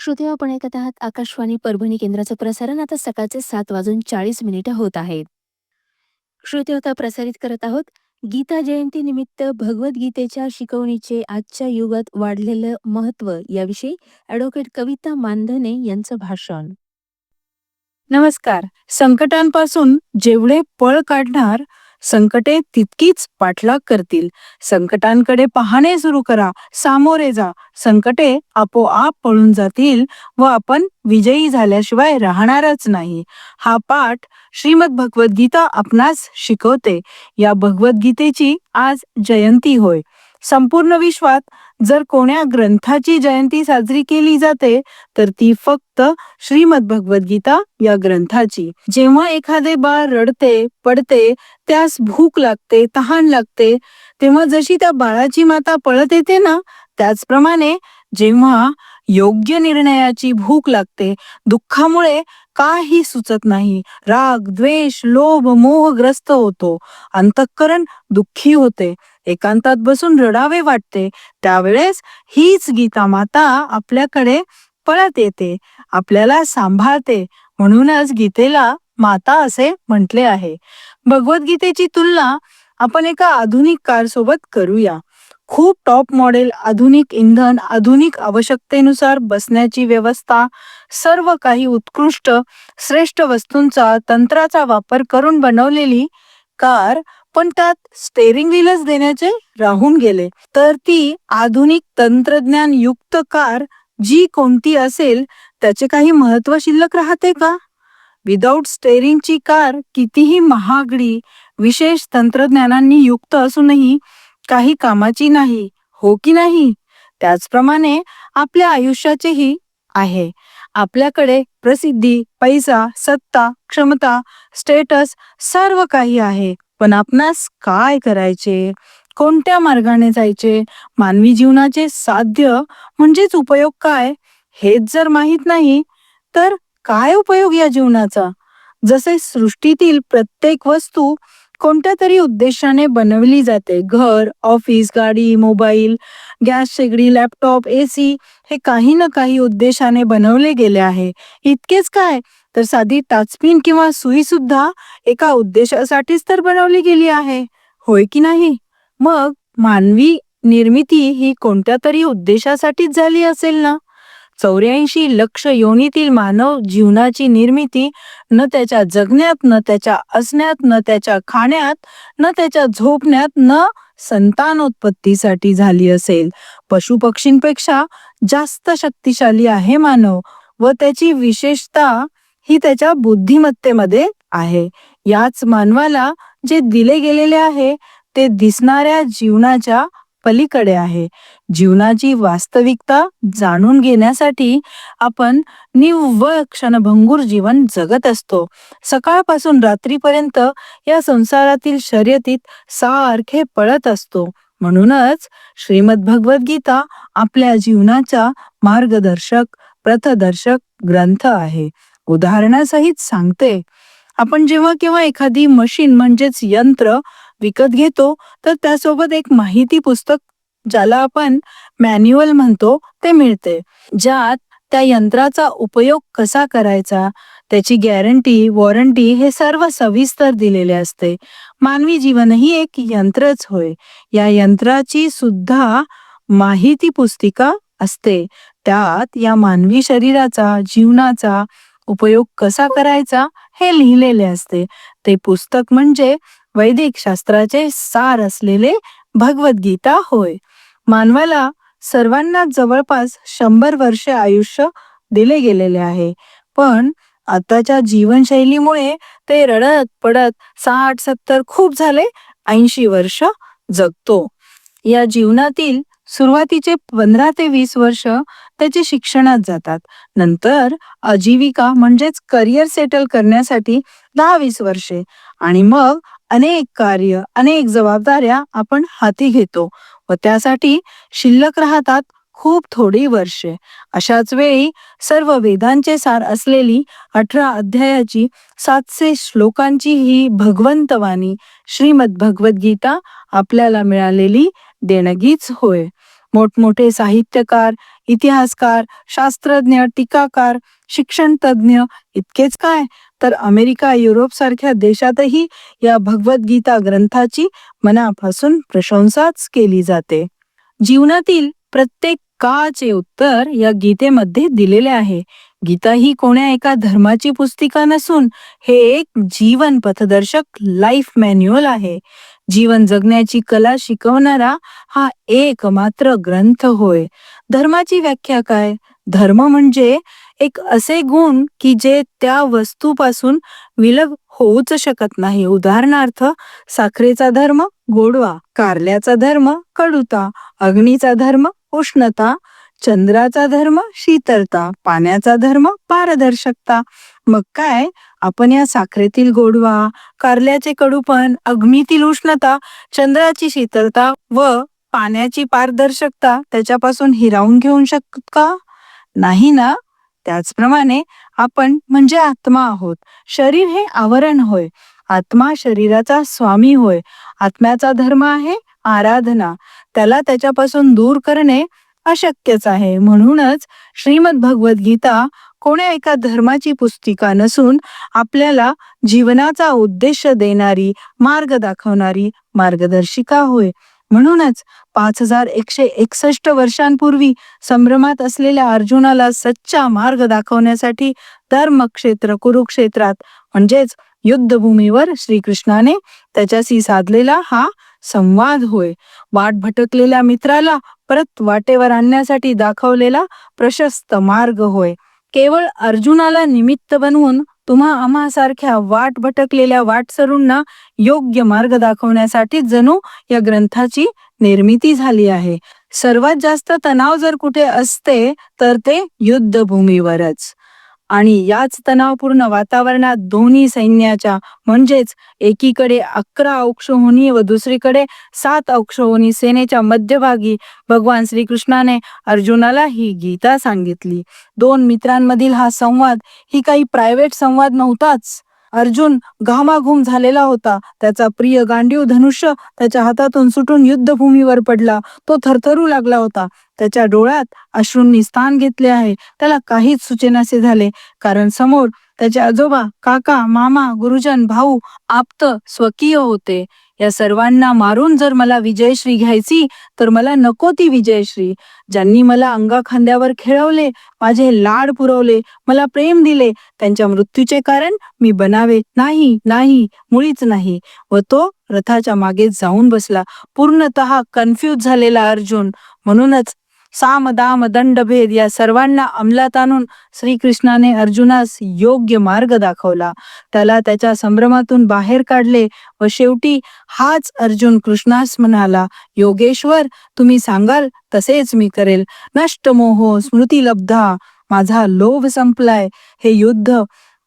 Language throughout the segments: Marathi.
श्रोते आपण ऐकत आहात आकाशवाणी परभणी केंद्राचं प्रसारण. आता सकाळचे सात वाजून चाळीस मिनिटं होत आहेत. श्रोते आता प्रसारित करत आहोत. गीता जयंती निमित्त भगवद्गीतेच्या शिकवणीचे आजच्या युगात वाढलेलं महत्त्व याविषयी ऍडव्होकेट कविता मानधने यांचं भाषण. नमस्कार. संकटांपासून जेवढे पळ काढणार संकटे तितकीच पाठलाग करतील. संकटांकडे पाहणे सुरू करा. सामोरे जा. संकटे आपोआप पळून जातील व आपण विजयी झाल्याशिवाय राहणारच नाही. हा पाठ श्रीमद भगवद्गीता आपणास शिकवते. या भगवद्गीतेची आज जयंती होय. संपूर्ण विश्वात जर कोण्या ग्रंथाची जयंती साजरी केली जाते तर ती फक्त श्रीमद भगवद्गीता या ग्रंथाची. जेव्हा एखादे बाळ रडते पडते त्यास भूक लागते तहान लागते तेव्हा जशी त्या बाळाची माता पळत येते ना त्याचप्रमाणे जेव्हा योग्य निर्णयाची भूक लागते दुःखामुळे काही सुचत नाही राग द्वेष लोभ मोहग्रस्त होतो अंतःकरण दुःखी होते. एकांतात बसून रडावे वाटते. त्यावेळेस हीच गीता माता आपल्याकडे पळत येते. आपल्याला सांभाळते. म्हणूनच गीतेला माता असे म्हटले आहे. भगवद्गीतेची तुलना आपण एका आधुनिक कार सोबत करूया. खूप टॉप मॉडेल आधुनिक इंधन आधुनिक आवश्यकतेनुसार बसण्याची व्यवस्था सर्व काही उत्कृष्ट श्रेष्ठ वस्तूंचा तंत्राचा वापर करून बनवलेली कार पण त्यात स्टेअरिंग व्हीलच देण्याचे राहून गेले. तर ती आधुनिक तंत्रज्ञान युक्त कार जी कोणती असेल त्याचे काही महत्त्व शिल्लक राहते का? विदाऊट स्टेअरिंगची कार कितीही महागडी विशेष तंत्रज्ञानांनी युक्त असूनही काही कामाची नाही हो की नाही? त्याचप्रमाणे आपल्या आयुष्याचेही आहे. आपल्याकडे प्रसिद्धी पैसा सत्ता क्षमता स्टेटस सर्व काही आहे. पण आपणास काय करायचे? कोणत्या मार्गाने जायचे? मानवी जीवनाचे साध्य म्हणजेच उपयोग काय? हेच जर माहीत नाही तर काय उपयोग या जीवनाचा? जसे सृष्टीतील प्रत्येक वस्तू कोणत्या तरी उद्देशाने बनवली जाते. घर ऑफिस गाडी मोबाईल गॅस शेगडी लॅपटॉप एसी हे काही ना काही उद्देशाने बनवले गेले आहे. इतकेच काय? तर साधी टाचपिन किंवा सुई सुद्धा एका उद्देशासाठीच तर बनवली गेली आहे. होय की नाही? मग मानवी निर्मिती ही कोणत्या तरी उद्देशासाठीच झाली असेल ना? चौऱ्याऐंशी लक्ष योनीतील मानव जीवनाची निर्मिती न त्याच्या जगण्यात न त्याच्या असण्यात न त्याच्या खाण्यात न त्याच्या झोपण्यात न संतानोत्पत्तीसाठी झाली असेल. पशु पक्षींपेक्षा जास्त शक्तिशाली आहे मानव व त्याची विशेषता ही त्याच्या बुद्धिमत्तेमध्ये आहे. याच मानवाला जे दिले गेलेले आहे ते दिसणाऱ्या जीवनाच्या पलीकडे आहे. जीवनाची वास्तविकता जाणून घेण्यासाठी आपण निव्वळ क्षणभंगूर जीवन जगत असतो. सकाळपासून रात्रीपर्यंत या संसारातील शर्यतीत सारखे पळत असतो. म्हणूनच श्रीमद भगवद्गीता आपल्या जीवनाचा मार्गदर्शक प्रथदर्शक ग्रंथ आहे. उदाहरणासहित सांगते आपण जेव्हा केव्हा एखादी मशीन म्हणजेच यंत्र विकत घेतो तर त्यासोबत एक माहिती पुस्तक ज्याला आपण मॅन्युअल म्हणतो ते मिळते. ज्यात त्या यंत्राचा उपयोग कसा करायचा त्याची गॅरंटी वॉरंटी हे सर्व सविस्तर दिलेले असते. मानवी जीवनही एक यंत्रच होय. या यंत्राची सुद्धा माहिती पुस्तिका असते. त्यात या मानवी शरीराचा जीवनाचा उपयोग कसा करायचा हे लिहिलेले असते. ते पुस्तक म्हणजे वैदिक शास्त्राचे सार असलेले भगवद्गीता होय. मानवाला सर्वांना जवळपास शंभर वर्षे आयुष्य दिले गेलेले आहे. पण आताच्या जीवनशैलीमुळे ते रडत पडत साठ सत्तर खूप झाले ऐंशी वर्ष जगतो. या जीवनातील सुरुवातीचे पंधरा ते वीस वर्ष त्याचे शिक्षणात जातात. नंतर आजीविका म्हणजेच करिअर सेटल करण्यासाठी दहा वीस वर्षे आणि मग अनेक कार्य अनेक जबाबदाऱ्या आपण हाती घेतो. व त्यासाठी शिल्लक राहतात खूप थोडी वर्षे. अशाच वेळी सर्व वेदांचे सार असलेली अठरा अध्यायाची सातशे श्लोकांची ही भगवंतवाणी श्रीमद भगवद्गीता आपल्याला मिळालेली देणगीच होय. मोठमोठे साहित्यकार इतिहासकार शास्त्रज्ञ टीकाकार शिक्षण तज्ज्ञ इतकेच काय? तर अमेरिका युरोप सारख्या देशातही या भगवद्गीता ग्रंथाची मनापासून प्रशंसाच केली जाते. जीवनातील प्रत्येक काचे उत्तर या गीतेमध्ये दिलेले आहे. गीता ही कोण्या एका धर्माची पुस्तिका नसून हे एक जीवन पथदर्शक लाईफ मॅन्युअल आहे. जीवन जगण्याची कला शिकवणारा हा एक मात्र ग्रंथ होय. धर्माची व्याख्या काय? धर्म म्हणजे एक असे गुण की जे त्या वस्तूपासून विलग होऊच शकत नाही. उदाहरणार्थ साखरेचा धर्म गोडवा कारल्याचा धर्म कडुता अग्नीचा धर्म उष्णता चंद्राचा धर्म शीतलता पाण्याचा धर्म पारदर्शकता. मग काय? आपण या साखरेतील गोडवा कारल्याचे कडूपण अग्नीतील उष्णता चंद्राची शीतलता व पाण्याची पारदर्शकता त्याच्यापासून हिरावून घेऊन शकत का? नाही ना? त्याचप्रमाणे आपण म्हणजे आत्मा आहोत. शरीर हे आवरण होय. आत्मा शरीराचा स्वामी होय. आत्म्याचा धर्म आहे आराधना. त्याला त्याच्यापासून दूर करणे अशक्यच आहे. म्हणूनच श्रीमद भगवद्गीता कोण्या एका धर्माची पुस्तिका नसून आपल्याला जीवनाचा उद्देश देणारी मार्ग दाखवणारी मार्गदर्शिका होय. म्हणूनच पाच हजार एकशे एकसष्ट वर्षांपूर्वी संभ्रमात असलेल्या अर्जुनाला सच्चा मार्ग दाखवण्यासाठी धर्मक्षेत्र कुरुक्षेत्रात म्हणजेच युद्धभूमीवर श्रीकृष्णाने त्याच्याशी साधलेला हा संवाद होय. वाट भटकलेल्या मित्राला परत वाटेवर आणण्यासाठी दाखवलेला प्रशस्त मार्ग होय. केवळ अर्जुनाला निमित्त बनवून तुम्हा आम्हासारख्या वाट भटकलेल्या वाटसरूंना योग्य मार्ग दाखवण्यासाठी जणू या ग्रंथाची निर्मिती झाली आहे. सर्वात जास्त तणाव जर कुठे असते तर ते युद्धभूमीवरच. आणि याच तणावपूर्ण वातावरणात दोन्ही सैन्याच्या म्हणजेच एकीकडे अकरा औक्षहोनी व दुसरीकडे सात औक्षहोनी सेनेच्या मध्यभागी भगवान श्रीकृष्णाने अर्जुनाला ही गीता सांगितली. दोन मित्रांमधील हा संवाद ही काही प्रायव्हेट संवाद नव्हताच. अर्जुन घामाघूम झालेला होता. त्याचा प्रिय गांडीव धनुष्य त्याच्या हातातून सुटून युद्धभूमीवर पडला. तो थरथरू लागला होता. त्याच्या डोळ्यात अश्रूंनी स्थान घेतले आहे. त्याला काहीच सुचेनासे झाले. कारण समोर त्याचे आजोबा काका मामा गुरुजन भाऊ आप्त स्वकीय होते. या सर्वांना मारून जर मला विजयश्री घ्यायची तर मला नको ती विजयश्री. ज्यांनी मला अंगा खांद्यावर खेळवले माझे लाड पुरवले मला प्रेम दिले त्यांच्या मृत्यूचे कारण मी बनावे. नाही नाही मुळीच नाही. व तो रथाच्या मागे जाऊन बसला. पूर्णतः कन्फ्यूज झालेला अर्जुन. म्हणूनच साम दाम दंड भेद या सर्वांना अंमलात आणून श्रीकृष्णाने अर्जुनास योग्य मार्ग दाखवला. त्याला त्याच्या संभ्रमातून बाहेर काढले व शेवटी हाच अर्जुन कृष्णास म्हणाला योगेश्वर तुम्ही सांगाल तसेच मी करेल. नष्ट मोह स्मृती लब्धा माझा लोभ संपलाय. हे युद्ध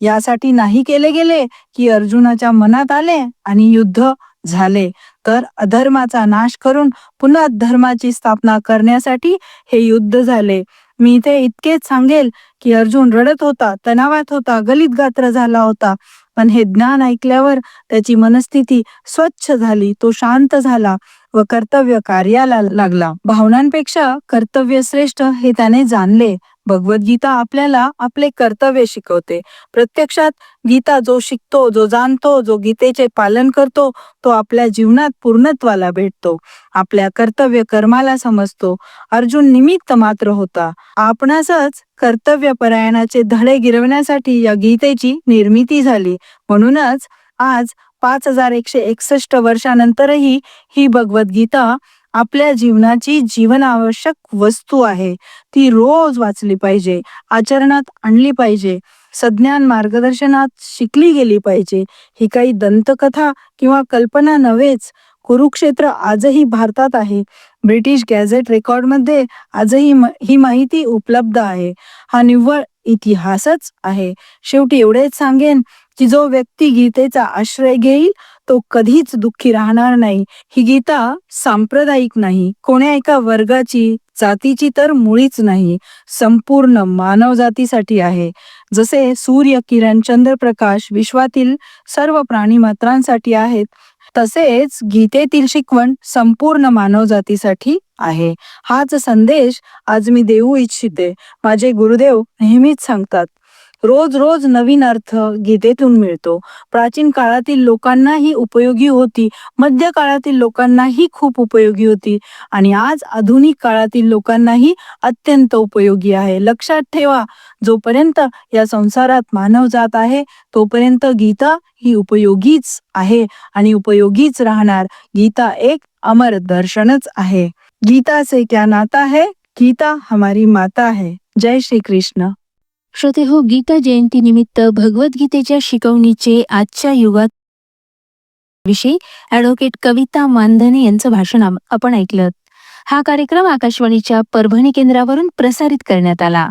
यासाठी नाही केले गेले की अर्जुनाच्या मनात आले आणि युद्ध झाले. तर अधर्माचा नाश करून पुन्हा धर्माची स्थापना करण्यासाठी हे युद्ध झाले. मी इथे इतकेच सांगेल की अर्जुन रडत होता तणावात होता गलित गात्र झाला होता. पण हे ज्ञान ऐकल्यावर त्याची मनस्थिती स्वच्छ झाली तो शांत झाला व कर्तव्य कार्याला लागला. भावनांपेक्षा कर्तव्य श्रेष्ठ हे त्याने जाणले. भगवद्गीता आपल्याला आपले कर्तव्य शिकवते. प्रत्यक्षात गीता जो शिकतो जो जाणतो जो गीतेचे पालन करतो तो आपल्या जीवनात पूर्णत्वाला भेटतो. आपल्या कर्तव्य कर्माला समजतो. अर्जुन निमित्त मात्र होता. आपणासच कर्तव्य परायणाचे धडे गिरवण्यासाठी या गीतेची निर्मिती झाली. म्हणूनच आज पाच हजार एकशे एकसष्ट वर्षानंतरही ही भगवद्गीता आपल्या जीवनाची जीवन आवश्यक वस्तू आहे. ती रोज वाचली पाहिजे आचरणात आणली पाहिजे सज्ञान मार्गदर्शनात शिकली गेली पाहिजे. ही काही दंतकथा किंवा कल्पना नव्हेच. कुरुक्षेत्र आजही भारतात आहे. ब्रिटिश गॅझेट रेकॉर्डमध्ये आजही ही माहिती उपलब्ध आहे. हा निव्वळ इतिहासच आहे. शेवटी एवढेच सांगेन की जो व्यक्ती गीतेचा आश्रय घेईल तो कधीच दुःखी राहणार नाही. ही गीता सांप्रदायिक नाही. कोण्या एका वर्गाची जातीची तर मुळीच नाही. संपूर्ण मानव जातीसाठी आहे. जसे सूर्य किरण चंद्रप्रकाश विश्वातील सर्व प्राणी मात्रांसाठी आहेत तसेच गीतेतील शिकवण संपूर्ण मानवजातीसाठी आहे. हाच संदेश आज मी देऊ इच्छिते. माझे गुरुदेव नेहमीच सांगतात. रोज रोज नवीन अर्थ गीतेतून मिळतो. प्राचीन काळातील लोकांनाही उपयोगी होती मध्य काळातील लोकांनाही खूप उपयोगी होती आणि आज आधुनिक काळातील लोकांनाही अत्यंत उपयोगी आहे. लक्षात ठेवा जोपर्यंत या संसारात मानव जात आहे तोपर्यंत गीता ही उपयोगीच आहे आणि उपयोगीच राहणार. गीता एक अमर दर्शनच आहे. गीता से क्या नाता है? गीता हमारी माता है. जय श्री कृष्ण. श्रोते हो गीता जयंती निमित्त भगवद्गीतेच्या शिकवणीचे आजच्या युगात विषयी ॲडव्होकेट कविता मानधने यांचं भाषण आपण ऐकलं. हा कार्यक्रम आकाशवाणीच्या परभणी केंद्रावरून प्रसारित करण्यात आला.